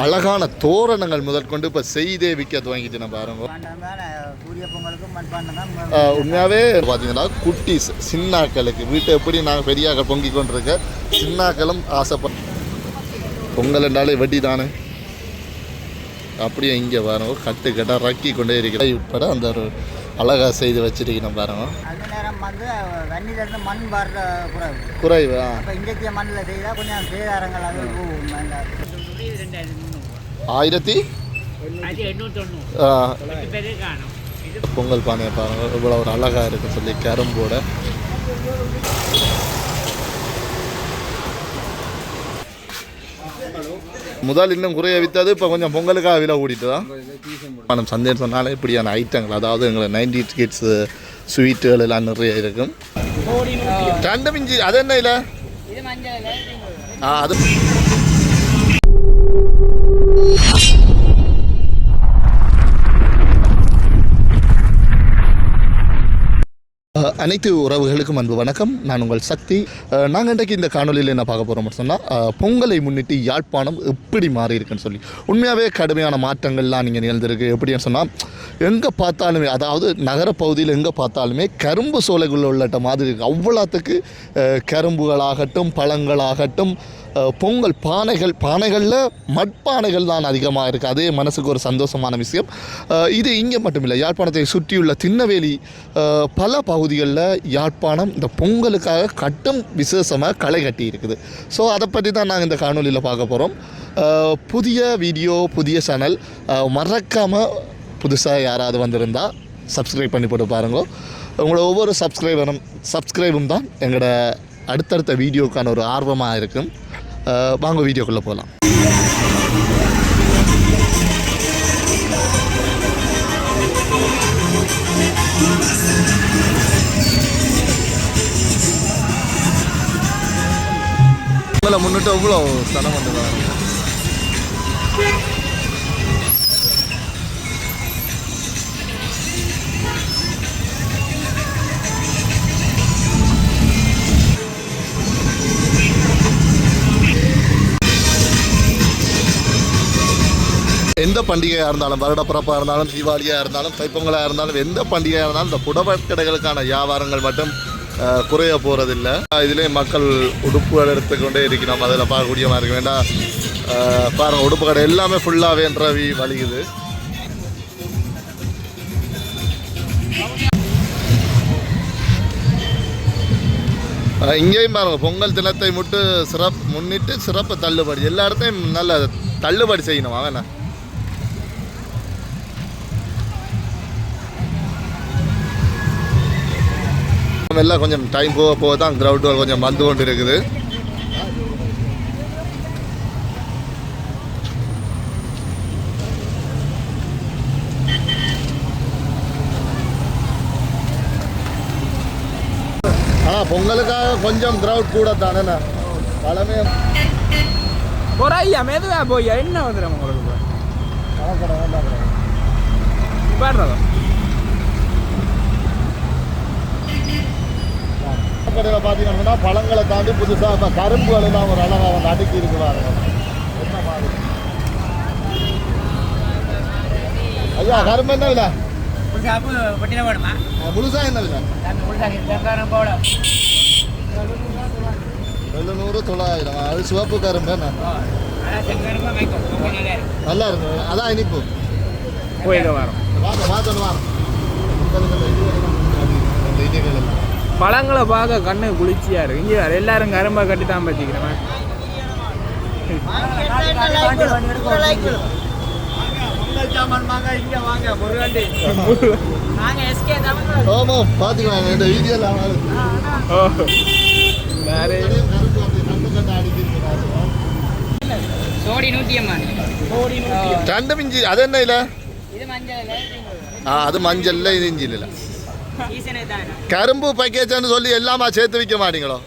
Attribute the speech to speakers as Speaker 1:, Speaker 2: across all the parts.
Speaker 1: அழகான தோரணங்கள் முதற்கொண்டு இப்போ செய்தே விற்க துவங்கிட்டு நான் பாருங்க உண்மையாகவே பார்த்தீங்கன்னா குட்டீஸ் சின்னாக்களுக்கு வீட்டை எப்படி நாங்கள் பெரியாக்கள் பொங்கி கொண்டிருக்க சின்னாக்களும் ஆசைப்ப பொங்கல் என்றாலே வட்டி தானே. அப்படியே இங்கே பாருங்க கட்டு கட்டாக ரக்கி கொண்டே இருக்கிற உட்பட அந்த ஒரு அழகாக செய்து வச்சிருக்கணும் பாருங்க.
Speaker 2: குறைவு. இன்றைக்கு மண்ணில் செய்தால் கொஞ்சம் சேதாரங்கள்
Speaker 3: இது
Speaker 1: பொங்கல் பானையை பாருங்க இவ்வளோ ஒரு அழகாக இருக்கு சொல்லி கரும்போட முதல் இன்னும் குறைய வித்தது இப்போ கொஞ்சம் பொங்கலுக்காக விலை கூட்டிட்டு தான் நம்ம சந்தைன்னு சொன்னாலே இப்படியான ஐட்டங்கள் அதாவது எங்களை நைன்டி கிட்ஸ் ஸ்வீட்டுகள் எல்லாம் நிறைய இருக்கும் ரெண்டு மிஞ்சி அது என்ன இல்லை ஆ அது அனைத்து உறவுகளுக்கும் அன்பு வணக்கம். நான் உங்கள் சக்தி. நாங்கள் இன்றைக்கு இந்த காணொலியில் என்ன பார்க்க போகிறோம் சொன்னால் பொங்கலை முன்னிட்டு யாழ்ப்பாணம் எப்படி மாறி இருக்குன்னு சொல்லி. உண்மையாகவே கடுமையான மாற்றங்கள்லாம் நீங்கள் நிகழ்ந்திருக்கு. எப்படின்னு சொன்னால் எங்கே பார்த்தாலுமே அதாவது நகரப்பகுதியில் எங்கே பார்த்தாலுமே கரும்பு சோலைகள் உள்ளட்ட மாதிரி இருக்குது அவ்வளோத்துக்கு கரும்புகளாகட்டும் பழங்களாகட்டும் பொங்கல் பானைகள் பானைகளில் மட்பானைகள் தான் அதிகமாக இருக்குது அதே மனசுக்கு ஒரு சந்தோஷமான விஷயம். இது இங்கே மட்டும் இல்லை யாழ்ப்பாணத்தை சுற்றியுள்ள திண்ணவேலி பல பகுதிகளில் யாழ்ப்பாணம் இந்த பொங்கலுக்காக கட்டும் விசேஷமாக களை கட்டி இருக்குது. ஸோ அதை பற்றி தான் நாங்கள் இந்த காணொலியில் பார்க்க போகிறோம் புதிய வீடியோ புதிய சேனல் மறக்காமல் புதுசாக யாராவது வந்திருந்தா சப்ஸ்கிரைப் பண்ணி போட்டு பாருங்க. உங்களோட ஒவ்வொரு சப்ஸ்கிரைபரும் சப்ஸ்கிரைபும் தான் எங்களோட அடுத்தடுத்த வீடியோக்கான ஒரு ஆர்வமாக இருக்கும். வாங்க வீடியோக்குள்ளே போகலாம் முன்னிட்டு அவ்வளோ ஸ்தலம் வந்து எந்த பண்டிகையாக இருந்தாலும் வருடப்பிறப்பாக இருந்தாலும் தீபாவளியாக இருந்தாலும் தைப்பொங்கலாக இருந்தாலும் எந்த பண்டிகையாக இருந்தாலும் இந்த புடவக்கடைகளுக்கான வியாபாரங்கள் மட்டும் குறைய போகிறதில்ல இதிலே மக்கள் உடுப்புகள் எடுத்துக்கொண்டே இருக்கணும் அதில் பார்க்கக்கூடிய மாதிரி இருக்கு வேண்டாம். பாருங்கள் உடுப்பு கடை எல்லாமே ஃபுல்லாகவே ரவி வலிக்குது இங்கேயும் பாருங்க பொங்கல் தினத்தை முட்டு சிறப்பு முன்னிட்டு சிறப்பு தள்ளுபடி. எல்லா இடத்தையும் நல்ல தள்ளுபடி செய்யணும் அவன் எல்லாம் கொஞ்சம் டைம் போக போக தான் கிரவுண்ட் கொஞ்சம் வந்து கொண்டு இருக்குது ஆனால் பொங்கலுக்காக கொஞ்சம் கிரவுட் கூட தானே பழமே
Speaker 4: போறாய்யா மெதுவா போய்யா என்ன வந்துடும் உங்களுக்கு? பாடுறதா
Speaker 1: கடையில் பார்த்தீங்கன்னா பழங்களை தாண்டி புதுசாக இப்போ கரும்புகள் எல்லாம் ஒரு அழகாக வந்து அடுக்கி இருக்கிறாங்க. என்ன மாதிரி? ஐயா கரும்பு என்ன விலை? முழுசா என்ன விலை? எழுநூறு தொள்ளாயிரம். அது சிவப்பு கரும்பு என்ன?
Speaker 3: நல்லா
Speaker 1: இருக்கு. அதான் இனிப்பு.
Speaker 4: போயிட்டு வரோம்.
Speaker 1: வாங்க வாங்க அந்த அந்த எல்லாம்
Speaker 4: பழங்களை பார்க்க கண்ணு குளிர்ச்சியா இருக்கு. இங்கே வேற எல்லாரும் கரும்பா கட்டி தான்
Speaker 3: சோடி
Speaker 1: ரெண்டு மிஞ்சி அது என்ன இல்லை
Speaker 3: இது மஞ்சள்
Speaker 1: ஆ அது மஞ்சள்ல இது இஞ்சி இல்லை கரும்பு பேக்கேஜ்னு சொல்லி எல்லாமா சேர்த்து விற்க மாட்டீங்களோ?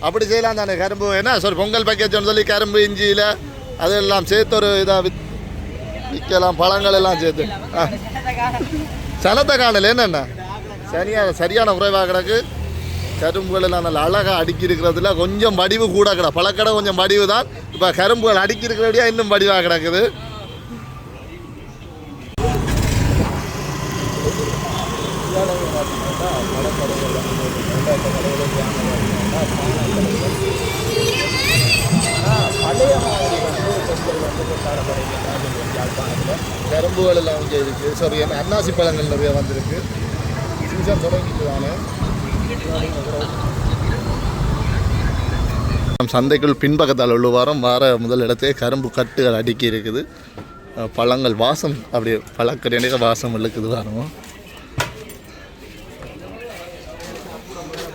Speaker 1: அப்படி செய்யலாம் தானே கரும்பு. என்ன சாரி பொங்கல் பேக்கேஜ்னு சொல்லி கரும்பு இஞ்சியில் அதெல்லாம் சேர்த்து ஒரு இதாக வித் விற்கலாம் பழங்கள் எல்லாம் சேர்த்து. ஆ. சனத்தை காணல என்னென்ன? சரியான சரியான குறைவாக கிடக்கு. கரும்புகள் எல்லாம் நல்லா அழகாக அடுக்கி இருக்கிறதுல கொஞ்சம் வடிவு கூட கிடக்கு. பழக்கடை கொஞ்சம் வடிவு தான் இப்போ கரும்புகள் அடுக்கி இருக்கிறபடியாக இன்னும் வடிவாக கிடக்குது. கரும்புகள் எல்லாம் அவங்க இருக்குது சாரி அன்னாசி பழங்கள் நிறைய வந்திருக்கு. சீசன் தொடங்கிட்டு நம் சந்தைக்குள் பின்பக்கத்தால் உள்ள வாரம் வார முதல் இடத்தே கரும்பு கட்டுகள் அடுக்கி இருக்குது. பழங்கள் வாசம் அப்படியே பழக்கடையாக வாசம் இழுக்குது வாரமும்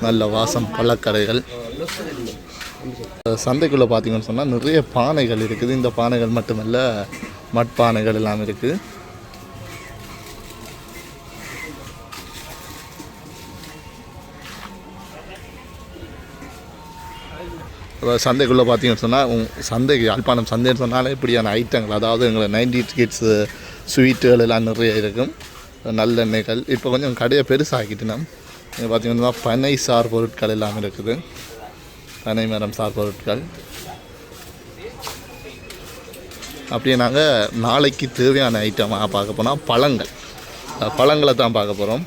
Speaker 1: நல்ல வாசம் பழக்கடைகள். சந்தைக்குள்ளே பார்த்தீங்கன்னு சொன்னால் நிறைய பானைகள் இருக்குது. இந்த பானைகள் மட்டுமல்ல மட்பானைகள் எல்லாம் இருக்குது சந்தைக்குள்ளே பார்த்தீங்கன்னு சொன்னால் சந்தைக்கு யாழ்ப்பாணம் சந்தைன்னு சொன்னாலே இப்படியான ஐட்டங்கள் அதாவது எங்களை நைன்டி கிட்ஸு ஸ்வீட்டுகள் எல்லாம் நிறைய இருக்கும். நல்லெண்ணெய்கள். இப்போ கொஞ்சம் கடையை பெருசாகிட்டு இங்கே பார்த்தீங்கன்னா பனை சார் பொருட்கள் எல்லாம் இருக்குது. பனை மரம் சார் பொருட்கள். அப்படியே நாங்கள் நாளைக்கு தேவையான ஐட்டமாக பார்க்க போனால் பழங்கள். பழங்களை தான் பார்க்க போகிறோம்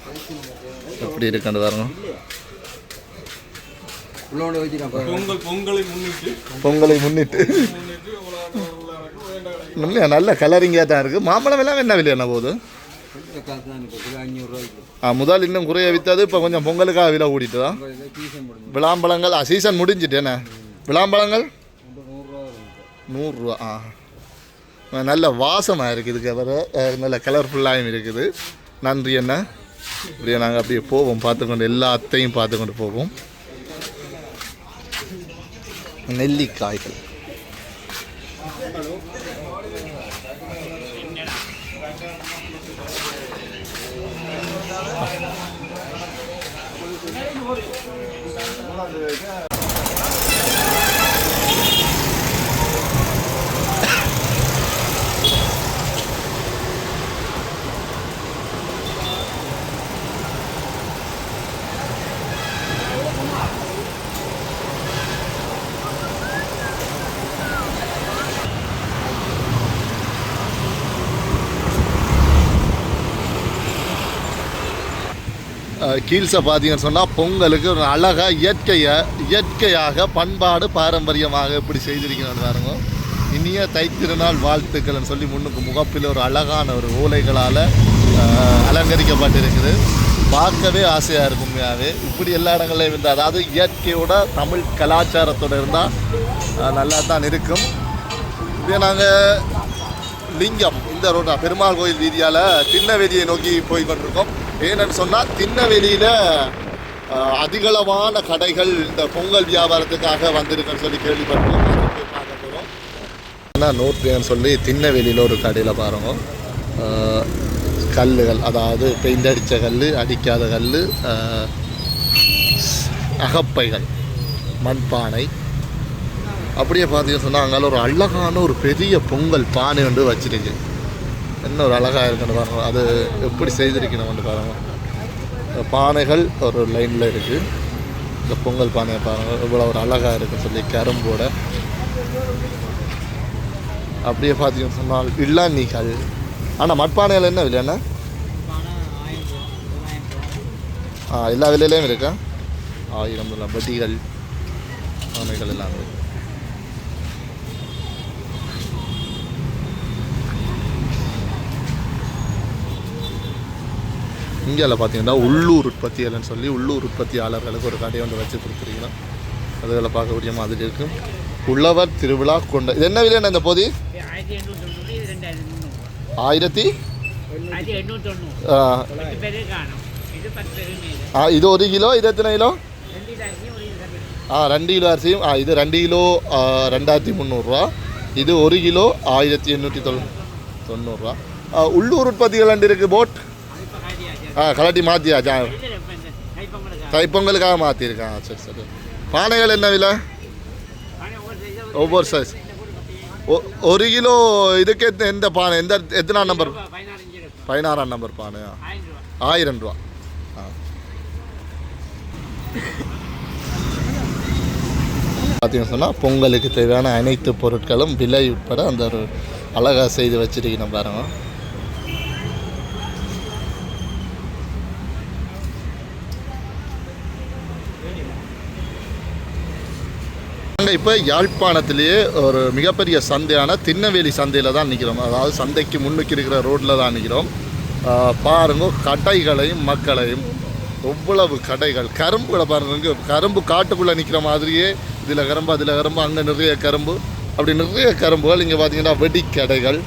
Speaker 1: எப்படி இருக்குன்னு வரணும்
Speaker 5: பொங்கல் முன்னிட்டு.
Speaker 1: நல்ல கலரிங்காக தான் இருக்குது மாம்பழம் எல்லாம் என்ன விலை என்ன போகுது முதல் இன்னும் குறைய விற்றது இப்போ கொஞ்சம் பொங்கலுக்காக விலை கூட்டிட்டு தான் விளாம்பழங்கள் ஆ சீசன் முடிஞ்சிட்டு என்ன? விளாம்பழங்கள்? நூறுரூவா ஆ. நல்ல வாசமாக இருக்குது இதுக்கு நல்ல கலர்ஃபுல்லாகவும் இருக்குது. நன்றி என்ன அப்படியே நாங்கள் அப்படியே போவோம் பார்த்துக்கொண்டு எல்லா அத்தையும் பார்த்துக்கொண்டு போவோம். நெல்லிக்காய்கள். Nó là. கீழ்ஸை பார்த்தீங்கன்னு சொன்னால் பொங்கலுக்கு ஒரு அழகாக இயற்கையை இயற்கையாக பண்பாடு பாரம்பரியமாக இப்படி செய்திருக்கிறான்னு பாருங்க. இனிய தைத்திருநாள் வாழ்த்துக்கள்னு சொல்லி முன்னுக்கு முகப்பில் ஒரு அழகான ஒரு ஓலைகளால் அலங்கரிக்கப்பட்டிருக்குது. பார்க்கவே ஆசையாக இருக்கும் உண்மையாகவே இப்படி எல்லா இடங்கள்லையும் இருந்தால் அதாவது இயற்கையோட தமிழ் கலாச்சாரத்தோடு இருந்தால் நல்லா தான் இருக்கும். இதே நாங்கள் லிங்கம் இந்த ரோட்டா பெருமாள் கோயில் வீதியால் திண்ணவெளியை நோக்கி போய் கொண்டிருக்கோம். ஏன்னு சொன்னால் திண்ணவெளியில் அதிகளவான கடைகள் இந்த பொங்கல் வியாபாரத்துக்காக வந்திருக்குன்னு சொல்லி கேள்விப்பட்டோம் பார்க்க போகிறோம் ஆனால் நோட்ரியான்னு சொல்லி திண்ணவெளியில் ஒரு கடையில் பாருங்க. கல்லுகள் அதாவது பெயிண்ட் அடித்த கல் அடிக்காத கல் அகப்பைகள் மண்பானை. அப்படியே பார்த்தீங்கன்னு சொன்னால் அங்கே ஒரு அழகான ஒரு பெரிய பொங்கல் பானை வந்து வச்சுருக்கு. என்ன ஒரு அழகாக இருக்குன்னு பாருங்க அது எப்படி செய்திருக்கணும்னு பாருங்க. பானைகள் ஒரு லைனில் இருக்குது இந்த பொங்கல் பானையை பாருங்க. இவ்வளோ ஒரு அழகாக இருக்குன்னு சொல்லி கரும்போட. அப்படியே பார்த்தீங்கன்னு சொன்னால் இளநீகள். ஆனால் மட்பானைகள் என்ன விலையாண்ணா ஆ எல்லா விலையிலையும் இருக்கா? ஆயிரம் பட்டிகள் பானைகள் எல்லாம். இருக்குது இந்தியாவில் பார்த்தீங்கன்னா உள்ளூர் உற்பத்தியாளர்னு சொல்லி உள்ளூர் உற்பத்தியாளர்களுக்கு ஒரு கடையை வந்து வச்சு கொடுத்துருக்கீங்க. அதுகளை பார்க்கக்கூடிய மாதிரி இருக்கும் உழவர் திருவிழா கொண்ட இது என்ன விலையான இந்த போதி?
Speaker 3: ஆயிரத்தி இது
Speaker 1: ஆ,
Speaker 3: இது
Speaker 1: ஒரு கிலோ இது எத்தனை கிலோ? ஆ ரெண்டு கிலோ அரிசியும் ஆ இது ரெண்டு கிலோ ரெண்டாயிரத்தி முந்நூறுரூவா. இது ஒரு கிலோ ஆயிரத்தி எண்ணூற்றி தொண்ணூ தொண்ணூறுரூவா. உள்ளூர் உற்பத்திகள் ரெண்டு இருக்குது போட். ஆ கலட்டி மாற்றியாச்சா தைப்பொங்கலுக்காக மாற்றிருக்கான் சரி சரி. பானைகள் என்ன விலை?
Speaker 3: ஒவ்வொரு
Speaker 1: சைஸ் ஒரு கிலோ இதுக்கு எந்த பானை? எந்த எத்தனாம் நம்பர் பதினாறாம் நம்பர் பானையா?
Speaker 3: ஆயிரம் ரூபா.
Speaker 1: ஆ. பார்த்தீங்கன்னு சொன்னால் பொங்கலுக்கு தேவையான அனைத்து பொருட்களும் விலை உட்பட அந்த ஒரு அழகாக செய்து வச்சுருக்கணும் பாருங்க. இப்போ யாழ்ப்பாணத்திலேயே ஒரு மிகப்பெரிய சந்தையான திண்ணவேலி சந்தையில் தான் நிற்கிறோம் அதாவது சந்தைக்கு முன்னுக்கு இருக்கிற ரோட்டில் தான் நிற்கிறோம் பாருங்க கடைகளையும் மக்களையும் எவ்வளவு கடைகள். கரும்புகளை பாருங்க கரும்பு காட்டுக்குள்ளே நிற்கிற மாதிரியே இதில் கரும்பு அதில் கரும்பு அங்கே நிறைய கரும்பு. அப்படி நிறைய கரும்புகள் இங்கே பார்த்தீங்கன்னா வெடிக்கடைகள்.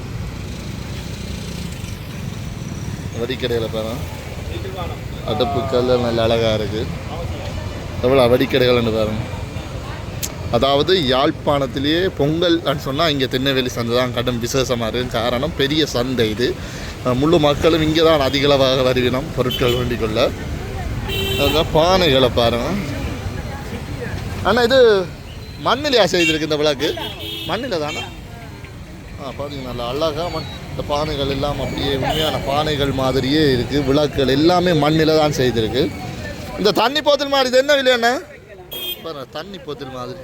Speaker 1: வெடிக்கடையில் பாருங்க. அடுப்புக்கல் நல்ல அழகாக இருக்குது எவ்வளோ வெடிக்கடைகள்னு பாருங்கள் அதாவது யாழ்ப்பாணத்திலேயே பொங்கல் சொன்னால் இங்கே திருநெல்வேலி சந்தை தான் கடும் விசேஷமாக இருக்குது காரணம் பெரிய சந்தை இது. முழு மக்களும் இங்கே தான் அதிகளவாக வருவினம் பொருட்கள் வேண்டிக்கொள்ள. அதான் பானைகளை பாருங்க. அண்ணா இது மண்ணிலையா செய்திருக்கு இந்த விளக்கு? மண்ணில் தானே? ஆ பார்த்தீங்கன்னா நல்லா அழகாக மண் இந்த பானைகள் எல்லாம் அப்படியே உண்மையான பானைகள் மாதிரியே இருக்குது விளக்குகள் எல்லாமே மண்ணில் தான் செய்திருக்கு. இந்த தண்ணி போத்தல் மாதிரி இது என்ன விலை அண்ணா பாருங்க தண்ணி போத்தல் மாதிரி.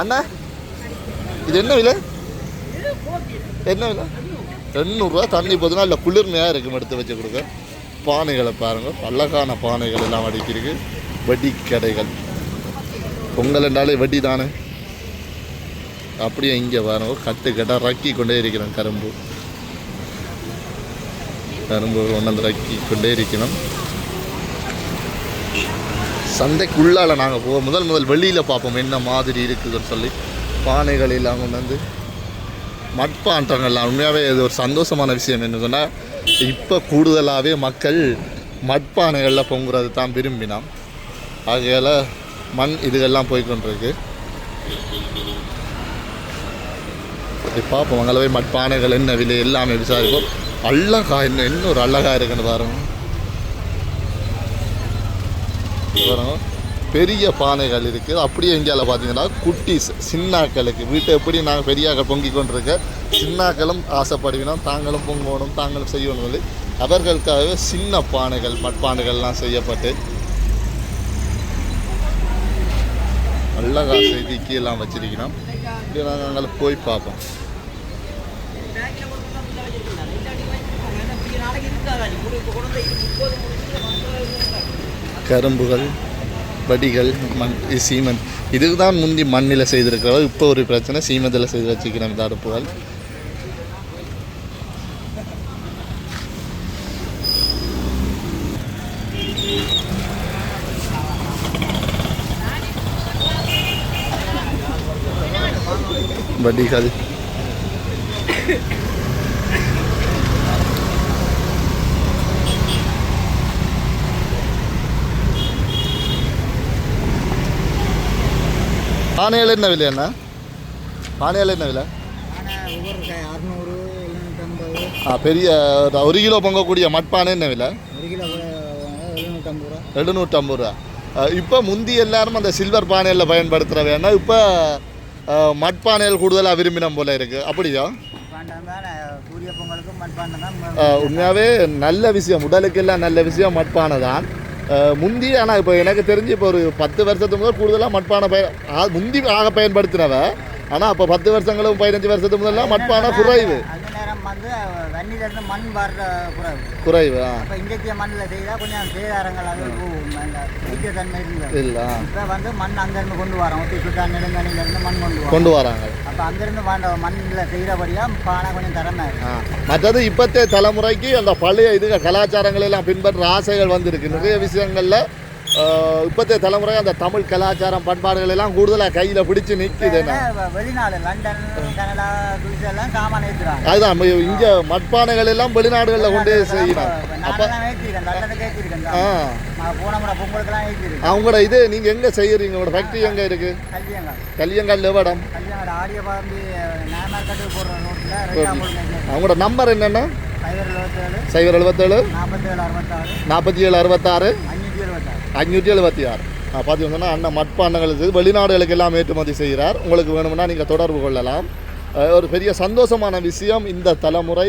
Speaker 1: அண்ணா இது என்ன விலை? என்ன விலை? எண்ணூறுரூவா தண்ணி போதுனா இல்லை குளிர்மையாக இருக்கும் எடுத்து வச்சு கொடுக்க. பானைகளை பாருங்க அழகான பானைகள் எல்லாம் அடிக்கிருக்கு வெடி கடைகள். பொங்கல் என்றாலே வெடி தானே? அப்படியே இங்கே பாருங்க கட்டு கட்டாக ரக்கி கொண்டே இருக்கிறோம் கரும்பு. கரும்பு ஒன்று ரக்கி கொண்டே இருக்கணும் சந்தைக்குள்ளால நாங்கள் போவோம். முதல் முதல் வெளியில் பார்ப்போம். என்ன மாதிரி இருக்குதுன்னு சொல்லி பானைகள் எல்லாம் கொண்டு வந்து மட்பாண்டங்கள்லாம். உண்மையாகவே இது ஒரு சந்தோஷமான விஷயம் என்ன சொன்னால் இப்போ கூடுதலாகவே மக்கள் மட்பானைகளில் பொங்குறது தான் விரும்பினான் ஆகையால் மண் இதுகள்லாம் போய்க்கொண்டிருக்கு. பார்ப்போம். அங்கே போய் மட்பானைகள் என்ன விலை எல்லாமே விசாரிப்போம். அழகாக என்ன இன்னொரு அழகாக இருக்குன்னு பாருங்க. வரும் பெரிய பானைகள் இருக்குது அப்படியே இந்தியாவில் பார்த்தீங்கன்னா குட்டீஸ் சின்னாக்களுக்கு. வீட்டை எப்படி நாங்கள் பெரியாக்கள் பொங்கி கொண்டிருக்க சின்னாக்களும் ஆசைப்படுவினோம் தாங்களும் பொங்கணும் தாங்களும் செய்யணும் சொல்லி அவர்களுக்காகவே சின்ன பானைகள் மட்பானைகள்லாம் செய்யப்பட்டு நல்ல காசு எல்லாம் வச்சிருக்கணும். இப்படி நாங்கள் அங்கே போய் பார்ப்போம். கரும்புகள் வடிகள் மண் சீமெண்ட் இதுக்கு தான் முந்தி மண்ணில் செய்திருக்கிறோம் இப்போ ஒரு பிரச்சனை சீமெந்தில் செய்து வச்சுக்கிறோம் தடுப்புகள் அடுப்புகள் வடிகள். பானையில் என்ன விலை அண்ணா? பானையில் என்ன விலை?
Speaker 2: அறுநூறு
Speaker 1: ஆ பெரிய ஒரு கிலோ பொங்கக்கூடிய மட்பானை என்ன விலை?
Speaker 2: ஒரு எழுநூற்றம்பது ரூபா.
Speaker 1: இப்போ முந்தி எல்லாரும் அந்த சில்வர் பானையில் பயன்படுத்துகிற வேணா இப்போ மட்பானையில் கூடுதலாக விரும்பினம் போல இருக்குது அப்படியா?
Speaker 2: தான்
Speaker 1: உண்மையாகவே நல்ல விஷயம். உடலுக்கெல்லாம் நல்ல விஷயம். மட்பானை தான். முந்தி ஆனால் இப்போ எனக்கு தெரிஞ்சு இப்போ ஒரு பத்து வருஷத்துக்கு முதல் கூடுதலாக மட்பானை பய ஆ- முந்தி ஆக பயன்படுத்தினவ ஆனால் அப்போ பத்து வருஷங்களும் பதினஞ்சு வருஷத்துக்கு முதல்லாம் மட்பானை குறைவு.
Speaker 2: வந்து தண்ணியிலேருந்து மண் வர்ற குறைவு.
Speaker 1: குறைவு? ஆ
Speaker 2: அப்போ இன்றைக்கிய மண்ணில் செய்தால் கொஞ்சம் சேதாரங்கள் அது பிடிக்க தன்மை இருந்தது
Speaker 1: இல்லை.
Speaker 2: இப்போ வந்து மண் அங்கேருந்து கொண்டு வரோம். ஒட்டி சுட்டா நெடுங்கணிலேருந்து மண் கொண்டு வரோம்.
Speaker 1: கொண்டு வராங்க.
Speaker 2: அப்போ அங்கேருந்து வாண்ட மண்ணில் செய்கிறபடியாக பானை கொஞ்சம்
Speaker 1: ஆ. மற்றது இப்பத்தே தலைமுறைக்கு அந்த பழைய இது கலாச்சாரங்கள் எல்லாம் பின்பற்ற ஆசைகள் வந்திருக்கு. நிறைய விஷயங்களில் இப்பத்தே தலைமுறை அந்த தமிழ் கலாச்சாரம் பண்பாடுகள் எல்லாம் கூடுதலாக கையில் பிடிச்சு நிற்குது
Speaker 2: வெளிநாடு லண்டன் கனடா சாமான் ஏற்றுறாங்க
Speaker 1: அதுதான் இங்கே மட்பானைகள் எல்லாம் வெளிநாடுகளில் கொண்டு செய்யணும். அப்போ ஆ. அவங்களோட இது நீங்கள் எங்கே செய்கிறீங்க உங்களோட ஃபேக்ட்ரி எங்கே இருக்குது
Speaker 2: ரெண்டாம் பொழுது
Speaker 1: அவங்களோட நம்பர் என்னென்னா?
Speaker 2: சைபர் எழுபத்தேழு
Speaker 1: நாற்பத்தி ஏழு அறுபத்தாறு.
Speaker 2: அஞ்சூற்றி
Speaker 1: எழுபத்தி ஆறு. பார்த்தீங்கன்னா அண்ணன் மட்பாண்டங்கள் இருக்குது. வெளிநாடுகளுக்கு எல்லாம் ஏற்றுமதி செய்கிறார். உங்களுக்கு வேணும்னா நீங்கள் தொடர்பு கொள்ளலாம். ஒரு பெரிய சந்தோஷமான விஷயம் இந்த தலைமுறை.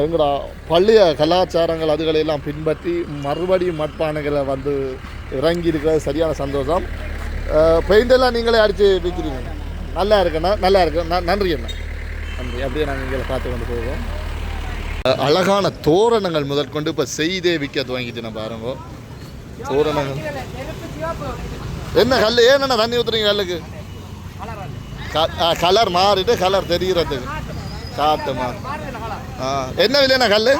Speaker 1: எங்களோட பழைய கலாச்சாரங்கள் அதுகளையெல்லாம் பின்பற்றி மறுபடியும் மட்பானைகளை வந்து இறங்கி இருக்கிறது சரியான சந்தோஷம். பெயிண்ட் எல்லாம் நீங்களே அடித்து விற்கிறீங்க நல்லா இருக்குண்ணா நல்லா இருக்கு. நன்றி அண்ணா. நன்றி. அப்படியே நாங்கள் இங்கே பார்த்து கொண்டு போவோம். அழகான தோரணங்கள் முதற்கொண்டு இப்போ செய்தே விற்க துவங்கிட்டு நம்ம பாருங்க தோரணங்கள் என்ன கல் ஏன்னா தண்ணி ஊற்றுறீங்க கல்லுக்கு? கலர் மாறிட்டு கலர் தெரிகிறதுக்கு காட்டு மாறி ஆ என்ன விலைண்ணா கல்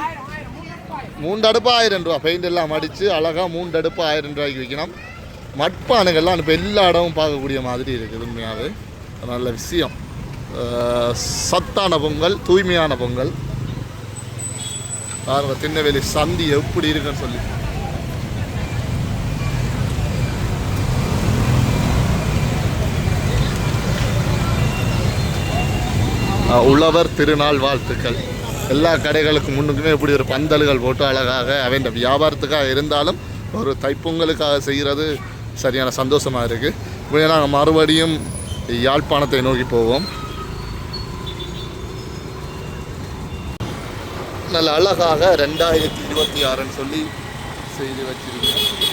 Speaker 1: மூன்று அடுப்பு ஆயிரம் ரூபா. பெயிண்ட் எல்லாம் அடித்து அழகாக மூன்று அடுப்பு ஆயிரம் ரூபாய்க்கு விற்கணும் மட்பானைகள்லாம் இப்போ எல்லா இடமும் பார்க்கக்கூடிய மாதிரி இருக்குது உண்மையாகவே நல்ல விஷயம். சத்தான பொங்கல் தூய்மையான பொங்கல். பாருங்கள் திருநெல்வேலி சந்தி எப்படி இருக்குன்னு சொல்லி. உழவர் திருநாள் வாழ்த்துக்கள். எல்லா கடைகளுக்கு முன்னுக்குமே இப்படி ஒரு பந்தல்கள் போட்டு அழகாக அவன் வியாபாரத்துக்காக இருந்தாலும் ஒரு தைப்பொங்கலுக்காக செய்கிறது சரியான சந்தோஷமாக இருக்குது இப்போ நாங்கள் மறுபடியும் யாழ்ப்பாணத்தை நோக்கி போவோம். நல்ல அழகாக ரெண்டாயிரத்தி இருபத்தி ஆறுன்னு சொல்லி செய்து வச்சிருக்கேன்